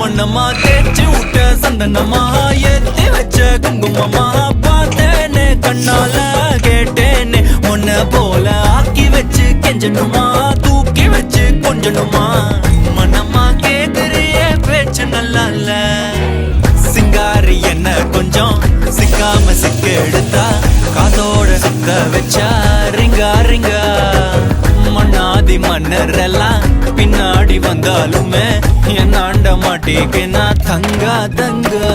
மண்ணமா தேய்ச்சி விட்ட சந்தனமா ஏத்தி வச்ச குங்குமமா பார்த்தேனே கண்ணால கேட்டேனே. உன்னை போல ஆக்கி வச்சு கெஞ்சணுமா தூக்கி வச்சு கொஞ்சணுமா? மனமா கேக்குறிய பேச்சு நல்லா இல்ல. சிங்காரி என்ன கொஞ்சம் சிக்காம சிக்க எடுத்தா காதோட சுத்த வச்சா ரிங்கா ரிங்கா. மண்ணாதி பின்னாடி வந்தாலுமே என் ஆண்ட மாட்டேக்கு நான் தங்கா தங்கா.